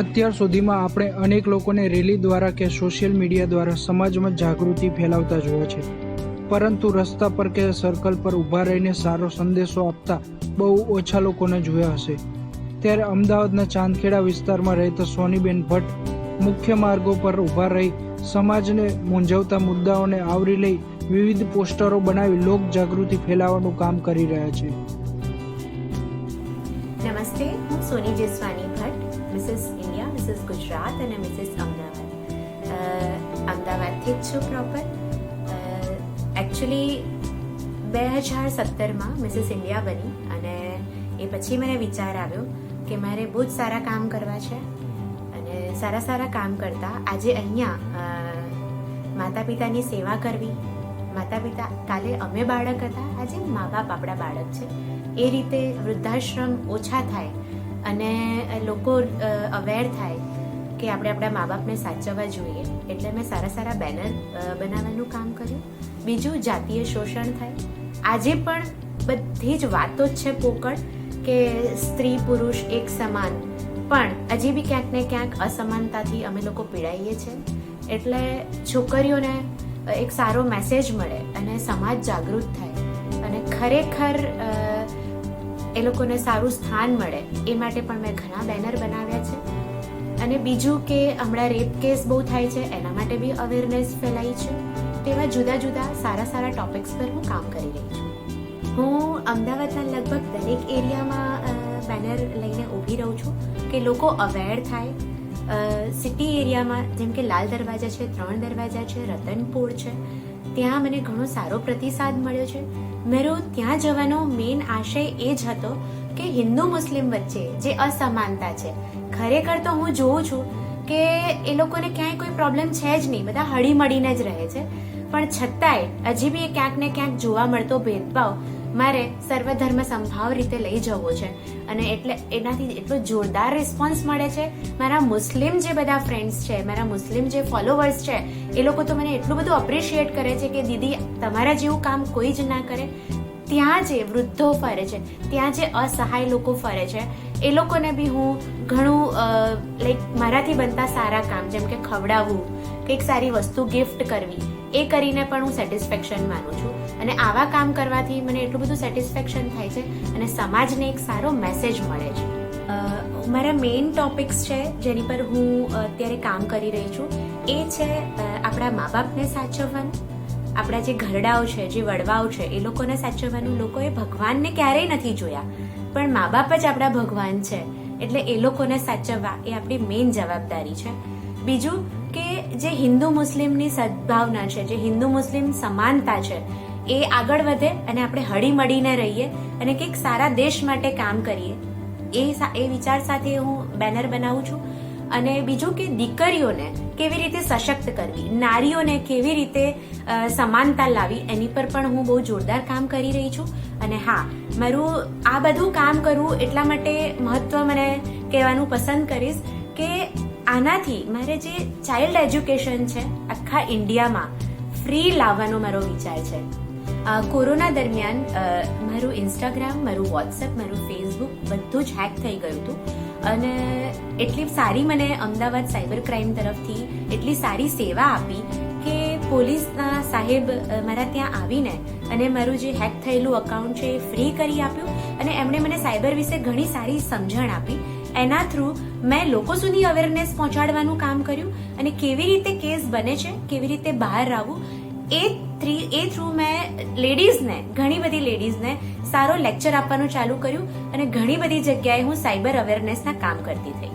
અત્યાર સુધીમાં આપણે અનેક લોકોને રેલી દ્વારા કે સોશિયલ મીડિયા દ્વારા સમાજમાં જાગૃતિ ફેલાવતા જોયા છે. પરંતુ રસ્તા પર કે સર્કલ પર ઊભા રહીને સારો સંદેશો આપતા બહુ ઓછા લોકોને જોયા હશે. ત્યારે અમદાવાદના ચાંદખેડા વિસ્તારમાં રહેતા સોનીબેન ભટ્ટ મુખ્ય માર્ગો પર ઊભા રહી સમાજને મૂંઝવતા મુદ્દાઓને આવરી લઈ વિવિધ પોસ્ટરો બનાવી લોક જાગૃતિ ફેલાવવાનું કામ કરી રહ્યા છે. નમસ્તે, હું Soni Jeswani Bhatt. Mrs India Mrs Gujarat અને મિસિસ અમદાવાદ અમદાવાદથી જ છું પ્રોપર એકચ્યુઅલી બે હજાર સત્તરમાં મિસિસ ઇન્ડિયા બની અને એ પછી મને વિચાર આવ્યો કે મારે બહુ જ સારા કામ કરવા છે અને સારા સારા કામ કરતાં આજે અહીંયા માતા પિતાની સેવા કરવી માતા પિતા કાલે અમે બાળક હતા આજે મા બાપ આપણા બાળક છે એ રીતે વૃદ્ધાશ્રમ ઓછા થાય અને લોકો અવેર થાય કે આપણે આપણા મા બાપને સાચવવા જોઈએ. એટલે મેં સારા સારા બેનર બનાવવાનું કામ કર્યું. બીજું જાતીય શોષણ થાય. આજે પણ બધી જ વાતો જ છે પોકળ કે સ્ત્રી, પુરુષ એક સમાન. પણ હજી બી ક્યાંક ને ક્યાંક અસમાનતાથી અમે લોકો પીડાઈએ છીએ. એટલે છોકરીઓને એક સારો મેસેજ મળે અને સમાજ જાગૃત થાય. અને ખરેખર એ લોકોને સારું સ્થાન મળે, એ માટે પણ મેં ઘણા બેનર બનાવ્યા છે. અને બીજું કે હમણાં રેપ કેસ બહુ થાય છે, એના માટે બી અવેરનેસ ફેલાઈ છે. તેવા જુદા જુદા સારા સારા ટોપિક્સ પર હું કામ કરી રહી છું. હું અમદાવાદના લગભગ દરેક એરિયામાં બેનર લઈને ઊભી રહું છું કે લોકો અવેર થાય. સિટી એરિયામાં, જેમ કે લાલ દરવાજા છે, ત્રણ દરવાજા છે, રતનપુર છે ત્યાં મને ઘણો સારો પ્રતિસાદ મળ્યો છે. મારો ત્યાં જવાનો મેઇન આશય એ જ હતો કે હિન્દુ મુસ્લિમ વચ્ચે જે અસમાનતા છે. ખરેખર તો હું જોઉં છું કે એ લોકોને ક્યાંય કોઈ પ્રોબ્લેમ છે જ નહીં. બધા હળી મળીને જ રહે છે. પણ છતાંય હજી બી ક્યાંક ને ક્યાંક જોવા મળતો ભેદભાવ મારે સર્વધર્મ સંભાવ રીતે લઈ જવો છે. અને એટલે એનાથી એટલો જોરદાર રિસ્પોન્સ મળે છે. મારા મુસ્લિમ જે બધા ફ્રેન્ડ્સ છે, મારા મુસ્લિમ જે ફોલોવર્સ છે, એ લોકો તો મને એટલું બધું અપ્રિશિએટ કરે છે કે દીદી, તમારા જેવું કામ કોઈ જ ના કરે. ત્યાં જે વૃદ્ધો ફરે છે, ત્યાં જે અસહાય લોકો ફરે છે, એ લોકોને બી હું ઘણું લાઈક મારાથી બનતા સારા કામ, જેમ કે ખવડાવવું કંઈક સારી વસ્તુ ગિફ્ટ કરવી, એ કરીને પણ હું સેટિસ્ફેક્શન માનું છું. અને આવા કામ કરવાથી મને એટલું બધું સેટિસ્ફેક્શન થાય છે અને સમાજને એક સારો મેસેજ મળે છે. મારા મેઇન ટોપિક્સ છે, જેની પર હું અત્યારે કામ કરી રહી છું, એ છે આપણા મા બાપને સાચવવાનું આપણા જે ઘરડાઓ છે, જે વડવાઓ છે, એ લોકોને સાચવવાનું લોકોએ ભગવાનને ક્યારેય નથી જોયા. પણ મા બાપ જ આપણા ભગવાન છે, એટલે એ લોકોને સાચવવા એ આપણી મેઇન જવાબદારી છે. બીજું કે જે હિન્દુ મુસ્લિમની સદભાવના છે, જે હિન્દુ મુસ્લિમ સમાનતા છે, એ આગળ વધે અને આપણે હળી મળીને રહીએ અને કંઈક સારા દેશ માટે કામ કરીએ. એ એ વિચાર સાથે હું બેનર બનાવું છું. અને બીજું કે દીકરીઓને કેવી રીતે સશક્ત કરવી, નારીઓને કેવી રીતે સમાનતા લાવી, એની પર પણ હું બહુ જોરદાર કામ કરી રહી છું. અને હા, મારું આ બધું કામ કરવું એટલા માટે મહત્વ મને કહેવાનું પસંદ કરીશ કે આનાથી મારે જે ચાઇલ્ડ એજ્યુકેશન છે, આખા ઇન્ડિયામાં ફ્રી લાવવાનો મારો વિચાર છે. કોરોના દરમિયાન મારું ઇન્સ્ટાગ્રામ મારું વોટ્સએપ મારું ફેસબુક બધું જ હેક થઈ ગયું હતું. અને એટલી સારી મને અમદાવાદ સાયબર ક્રાઇમ તરફથી એટલી સારી સેવા આપી કે પોલીસના સાહેબ મારા ત્યાં આવીને અને મારું જે હેક થયેલું અકાઉન્ટ છે એ ફ્રી કરી આપ્યું અને એમણે મને સાયબર વિશે ઘણી સારી સમજણ આપી. એના થ્રુ મેં લોકો સુધી અવેરનેસ પહોંચાડવાનું કામ કર્યું અને કેવી રીતે કેસ બને છે, કેવી રીતે બહાર આવવું એ થ્રી એ થ્રુ મેં લેડીઝને ઘણી બધી લેડીઝને સારો લેક્ચર આપવાનું ચાલુ કર્યું અને ઘણી બધી જગ્યાએ હું સાયબર અવેરનેસના કામ કરતી થઈ.